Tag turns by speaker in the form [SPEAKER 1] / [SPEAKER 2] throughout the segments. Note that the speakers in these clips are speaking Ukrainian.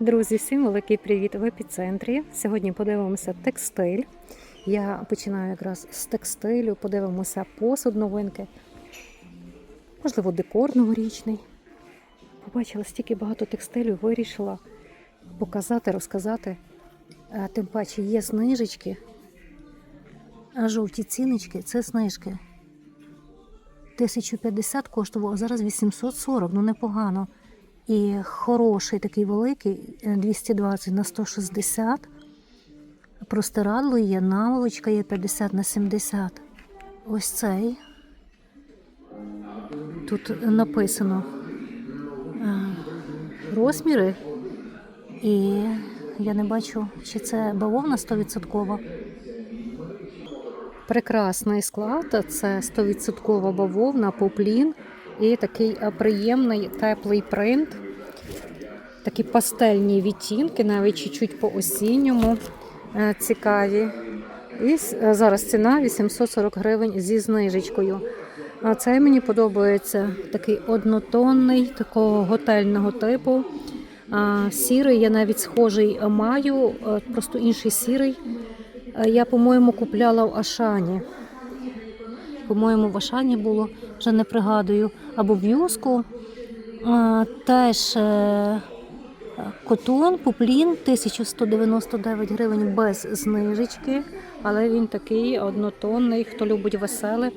[SPEAKER 1] Друзі, всім великий привіт в епіцентрі. Сьогодні подивимося текстиль. Я починаю якраз з текстилю, подивимося посуд новинки, можливо, декор новорічний. Побачила стільки багато текстилю, вирішила показати, розказати. Е, Тим паче є знижечки, а жовті ціночки це знижки. 1050 коштував, а зараз 840, ну непогано. І хороший такий великий, е, 220 на 160. Простирадло є, наволочка є 50 на 70. Ось цей. Тут написано е, розміри. І я не бачу, чи це бавовна 100%. Прекрасний склад. Це 100% бавовна, поплін і такий е, приємний теплий принт. Такі пастельні відтінки, навіть чуть-чуть по осінньому е, цікаві. І е, зараз ціна 840 гривень зі знижечкою. А цей мені подобається такий однотонний, такого готельного типу. А, Сірий, я навіть схожий маю, е, просто інший сірий. Я, по-моєму, купляла в Ашані. По-моєму, в Ашані було, вже не пригадую, або в Юску. Теж котон, поплін 1199 гривень без знижечки, але він такий однотонний, хто любить веселе.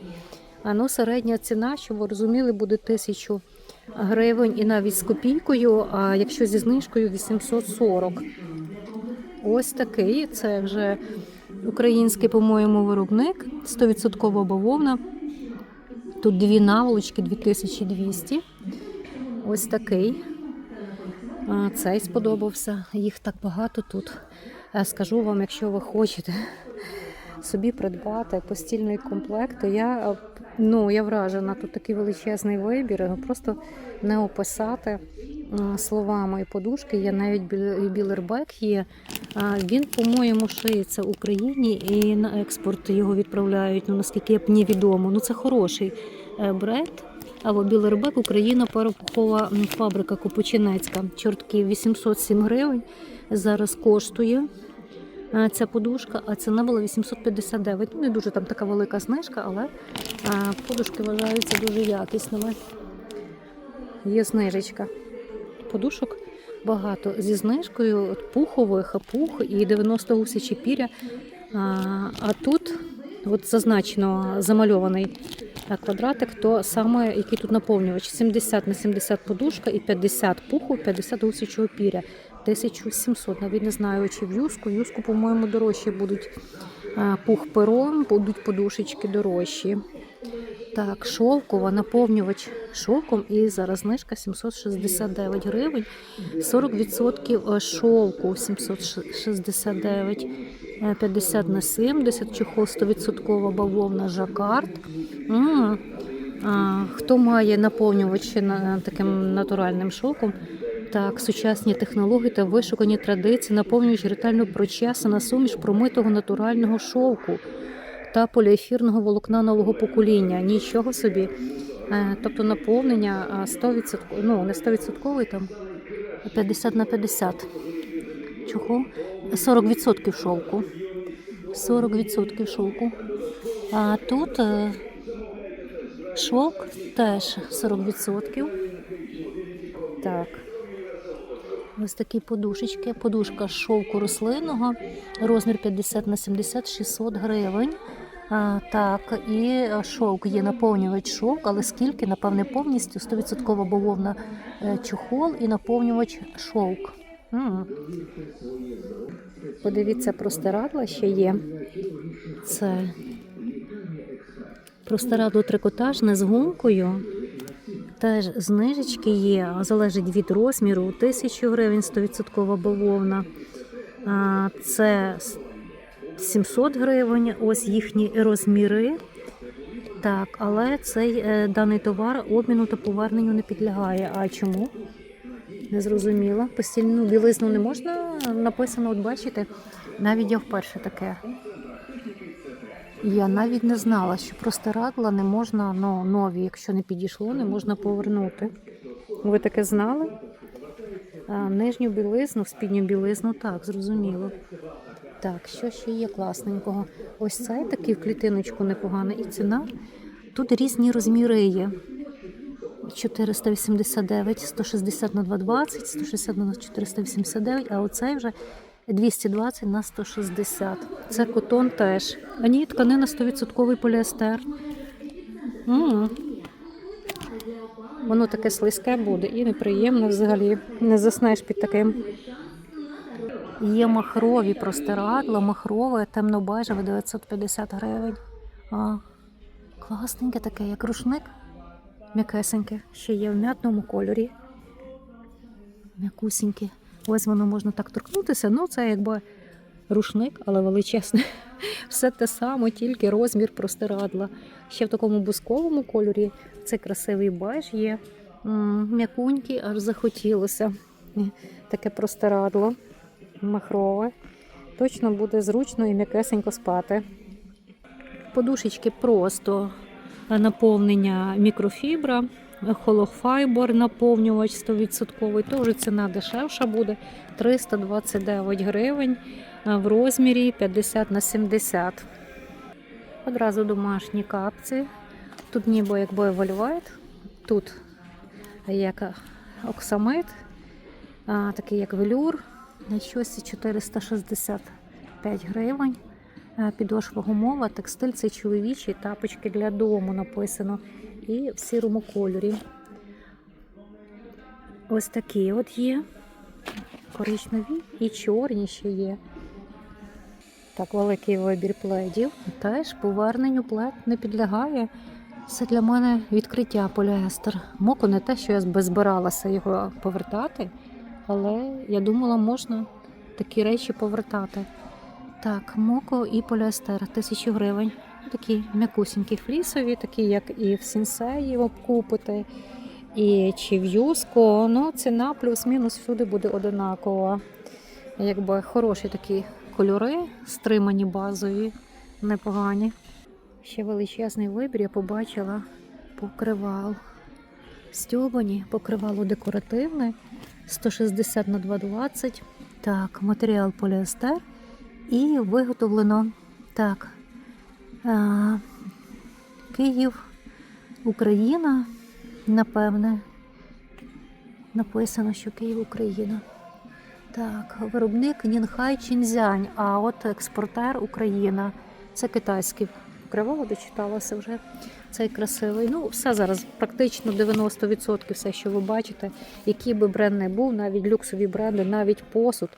[SPEAKER 1] А ну, середня ціна, щоб ви розуміли, буде 1000 гривень і навіть з копійкою, а якщо зі знижкою 840. Ось такий. Це вже український, по-моєму, виробник. 100% бавовна. Тут дві наволочки 2200. Ось такий. Цей сподобався. Їх так багато тут. Е, Скажу вам, якщо ви хочете собі придбати постільний комплект, то я, е, ну, я вражена. Тут такий величезний вибір, просто не описати словами. І подушки є навіть білербек є. Він, по-моєму, шиється в Україні і на експорт його відправляють. Ну наскільки я мені відомо. Ну це хороший е, бренд. Або білербек Україна паропухова фабрика Копочинецька. Чортки 807 гривень зараз коштує. е, Ця подушка, а ціна була 859. Ну, Не дуже там така велика знижка, але е, подушки вважаються дуже якісними. Є знижечка. Подушок багато зі знижкою от пухових, пух і 90 гусячі піря. А, а тут от зазначено замальований квадратик, то саме який тут наповнювач 70 на 70 подушка і 50 пуху, 50 гусячого піря. 1700. Навіть не знаю, чи в юску. Юску, по-моєму, дорожчі будуть пух пером, будуть подушечки дорожчі. Так, шовкова, наповнювач шовком і зараз знижка 769 гривень. 40% шовку 769, е, 50 на 70, чохол 100% бавовна жакард. Хто має наповнювач на таким натуральним шовком? Так, сучасні технології та вишукані традиції наповнюють ретельно прочесана суміш промитого натурального шовку та поліефірного волокна нового покоління. Нічого собі. Е, Тобто наповнення 100%, ну не 100% там 50 на 50. Чого? 40% шовку. 40% шовку. А тут е, шовк теж 40%. Так. Ось такі подушечки. Подушка з шовку рослинного, розмір 50 на 70, 600 гривень. А, так, і шовк є наповнювач шовк, але скільки, напевне, повністю 100% бавовна е, чохол і наповнювач шовк. М. Подивіться, простирадла ще є. Це простирадло трикотажне з гумкою. Теж знижечки є, залежить від розміру. 1000 гривень 100% бавовна. Це 700 гривень, ось їхні розміри. Так, але цей е, даний товар обміну та поверненню не підлягає. А чому? Не зрозуміла. Постільну білизну не можна написано, от бачите, навіть я вперше таке. Я навіть не знала, що простирадла не можна, ну, нові, якщо не підійшло, не можна повернути. Ви таке знали? А, нижню білизну, спідню білизну, так, зрозуміло. Так, що ще є класненького? Ось цей такий в клітиночку непоганий. І ціна. Тут різні розміри є. 489, 160 на 220, 160 на 489, а оцей вже 220 на 160. Це котон теж. А ні, тканина 100% поліестер. м Воно таке слизьке буде і неприємне взагалі. Не заснеш під таким. Є махрові простирадла, махрове, темно-бежеве, 950 гривень. А, класненьке таке, як рушник. М'якесеньке. Ще є в м'ятному кольорі. М'якусіньке. Ось воно можна так торкнутися. Ну, це якби рушник, але величезний. Все те саме, тільки розмір простирадла. Ще в такому бусковому кольорі. Це красивий беж є. М'якунький, аж захотілося. Таке простирадло махрове. Точно буде зручно і м'якесенько спати. Подушечки просто наповнення мікрофібра, холофайбер наповнювач 100%. Теж ціна дешевша буде 329 гривень в розмірі 50 на 70. Одразу домашні капці. Тут ніби якби вольвайт, тут як оксамит, такий як велюр. Щось 465 гривень. Підошва гумова, текстиль це чоловічі, тапочки для дому написано. І в сірому кольорі. Ось такі от є. Коричневі і чорні ще є. Так, великий вибір пледів. Теж поверненню плед не підлягає. Це для мене відкриття поліестер. Моко не те, що я би збиралася його повертати, але я думала, можна такі речі повертати. Так, моко і поліестер, тисячу гривень. Такі м'якусінькі флісові, такі, як і в сінсеї купити, і чи в юско. Ну, ціна плюс-мінус всюди буде одинакова. Якби хороші такі кольори, стримані базові, непогані. Ще величезний вибір я побачила покривал. Стьобані, покривало декоративне, 160 на 220. Так, матеріал поліестер. І виготовлено так. Київ, Україна, напевне. Написано, що Київ, Україна. Так, виробник Нінхай Чінзянь, а от експортер Україна. Це китайський. Кривого дочиталася вже. Цей красивий. Ну, все зараз практично 90% все, що ви бачите, який би бренд не був, навіть люксові бренди, навіть посуд.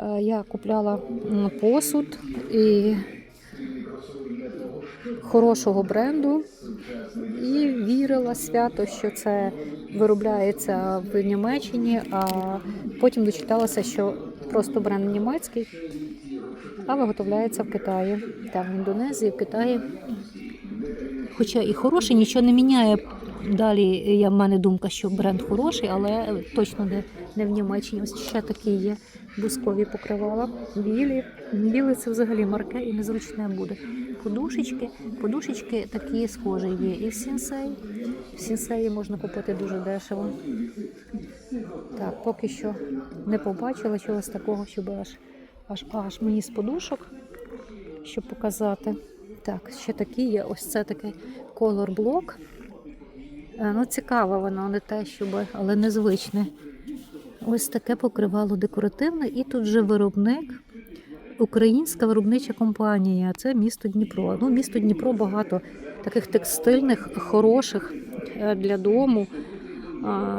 [SPEAKER 1] Е, Я купляла посуд і хорошого бренду і вірила свято, що це виробляється в Німеччині, а потім дочиталася, що просто бренд німецький, а виготовляється в Китаї. Там в Індонезії, в Китаї. Хоча і хороше, нічого не міняє. Далі я в мене думка, що бренд хороший, але точно не, не в Німеччині. Ось ще такі є бускові покривала. Білі. Білі це взагалі марке і незручне буде. Подушечки. Подушечки такі схожі є. І в сінсей. В сінсеї можна купити дуже дешево. Так, поки що не побачила чогось такого, щоб аж аж аж мені з подушок, щоб показати. Так, ще такі є. Ось це такий колор блок. Е, Ну, цікаве воно, не те, щоб, але незвичне. Ось таке покривало декоративне, і тут же виробник, українська виробнича компанія. Це місто Дніпро. Ну, місто Дніпро багато таких текстильних, хороших е, для дому,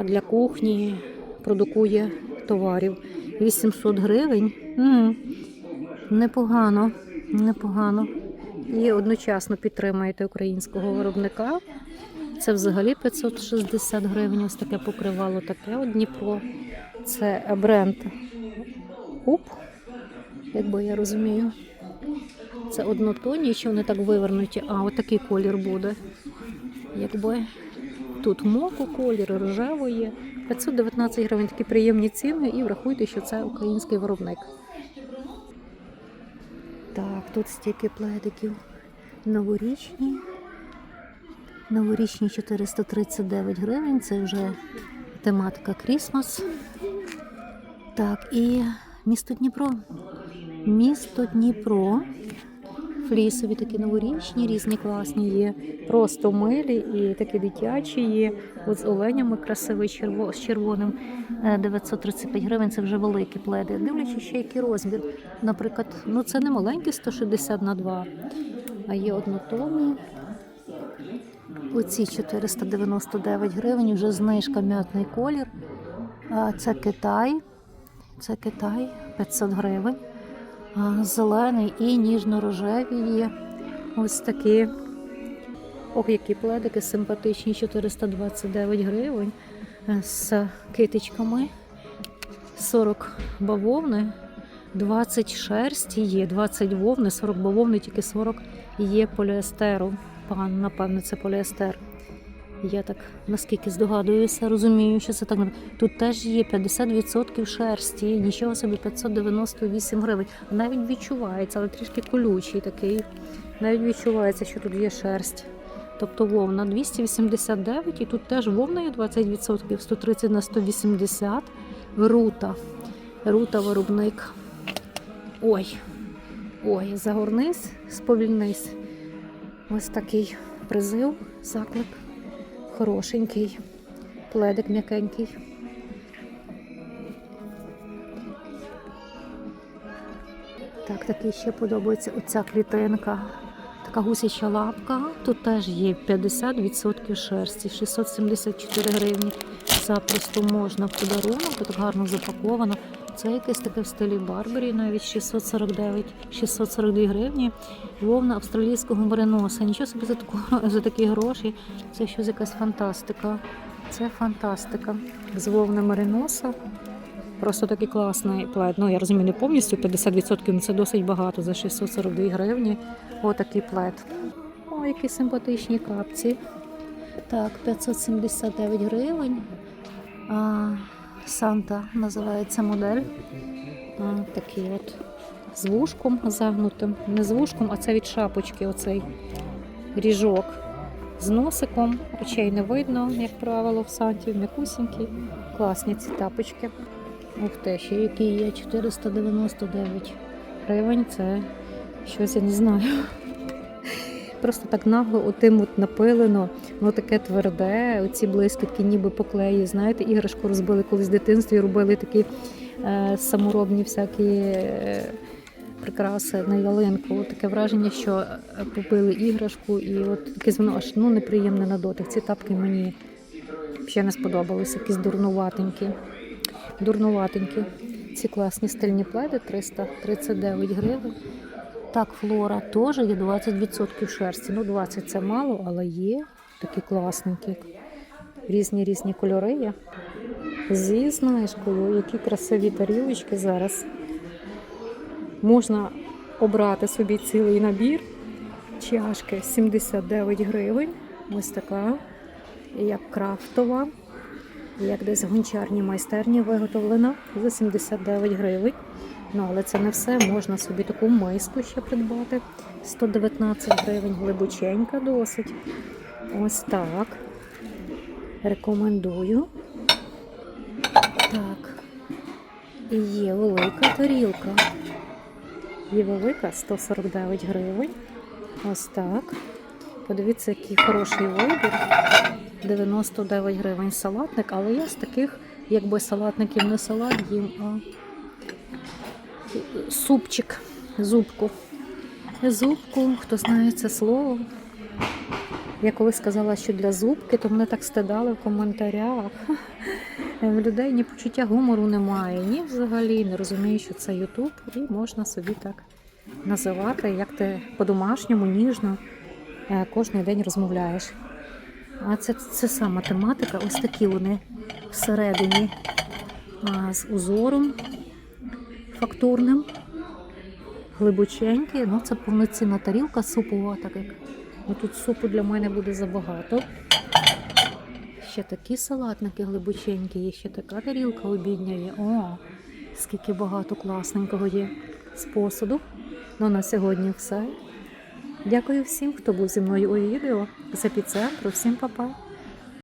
[SPEAKER 1] для кухні продукує товарів. 800 гривень. М, Непогано, непогано. І одночасно підтримуєте українського виробника. Це взагалі 560 гривень. Ось таке покривало таке от Дніпро. Це бренд УП, якби я розумію. Це однотонні, що вони так вивернуті, а отакий колір буде. Якби тут моко колір, рожево є. 519 гривень такі приємні ціни, і врахуйте, що це український виробник. Так, тут стільки пледиків новорічні. Новорічні 439 гривень. Це вже тематика Крісмас. Так, і місто Дніпро. Місто Дніпро. Флісові такі новорічні, різні класні є. Просто милі і такі дитячі є. От з оленями красивий черво, з червоним. Е, 935 гривень це вже великі пледи. Дивлячись ще який розмір. Наприклад, ну це не маленький 160 на 2, а є однотонні. Оці 499 гривень, вже знижка м'ятний колір. Це Китай. Це Китай 500 гривень. Зелений і ніжно-рожеві є. Ось такі. Ох, які пледики симпатичні, 429 гривень е, з китичками. 40 бавовни, 20 шерсті є, 20 вовни, 40 бавовни, тільки 40 є поліестеру. Пан, напевно, це поліестер. Я так наскільки здогадуюся, розумію, що це так. Тут теж є 50% шерсті, нічого собі 598 гривень. Навіть відчувається, але трішки колючий такий. Навіть відчувається, що тут є шерсть. Тобто вовна 289 і тут теж вовна є 20%, 130 на 180. Рута. Рута виробник. Ой. Ой, загорнись, сповільнись. Ось такий призив, заклик. Хорошенький, пледик м'якенький. Так, такий ще подобається оця клітинка. Така гусяча лапка. Тут теж є 50% шерсті, 674 гривні. Запросто можна в подарунок, тут гарно запаковано. Це якесь таке в стилі Барбарі, навіть 649, 642 гривні. Вовна австралійського мериноса. Нічого собі за, таку, за такі гроші. Це щось якась фантастика. Це фантастика. З вовни мериноса. Просто такий класний плед. Ну, я розумію, не повністю 50%, але це досить багато за 642 гривні. Отакий плед. О, які симпатичні капці. Так, 579 гривень. А, Санта називається модель. Такий от з вушком загнутим. Не з вушком, а це від шапочки, оцей ріжок. З носиком, очей не видно, як правило, в санті, м'якусінькі. Класні ці тапочки. Ух ти, ще які є 499 гривень. Це щось я не знаю. Просто так нагло отим от напилено, воно таке тверде, оці блискітки ніби поклеї. Знаєте, іграшку розбили колись в дитинстві, робили такі е, саморобні всякі е, прикраси на ялинку. Таке враження, що е, побили іграшку, і от таке воно аж ну, неприємне на дотик. Ці тапки мені ще не сподобалися, якісь дурнуватенькі. Дурнуватенькі. Ці класні стильні пледи 339 гривень. Так, флора теж є 20% шерсті. Ну, 20 це мало, але є такі класненькі. Різні різні кольори є. Зі знижкою, які красиві тарілочки зараз. Можна обрати собі цілий набір. Чашки 79 гривень. Ось така, як крафтова, як десь в гончарній майстерні виготовлена за 79 гривень. Ну, але це не все. Можна собі таку миску ще придбати. 119 гривень, глибоченька досить. Ось так. Рекомендую. Так. І є велика тарілка. Є велика 149 гривень. Ось так. Подивіться, який хороший вибір. 99 гривень салатник, але я з таких, якби салатників не салат їм, а супчик, зубку. Зубку, хто знає це слово. Я коли сказала, що для зубки, то мене так стидали в коментарях. В людей ні почуття гумору немає, ні взагалі не розумію, що це Ютуб, і можна собі так називати, як ти по-домашньому, ніжно е, кожен день розмовляєш. А це, це сама тематика, ось такі вони всередині а, з узором фактурним, глибоченькі. Ну, це повноцінна тарілка супова, так як ну, тут супу для мене буде забагато. Ще такі салатники глибоченькі, є ще така тарілка обідня є. О, скільки багато класненького є з посуду. Ну, на сьогодні все. Дякую всім, хто був зі мною у відео з епіцентру. Всім па-па!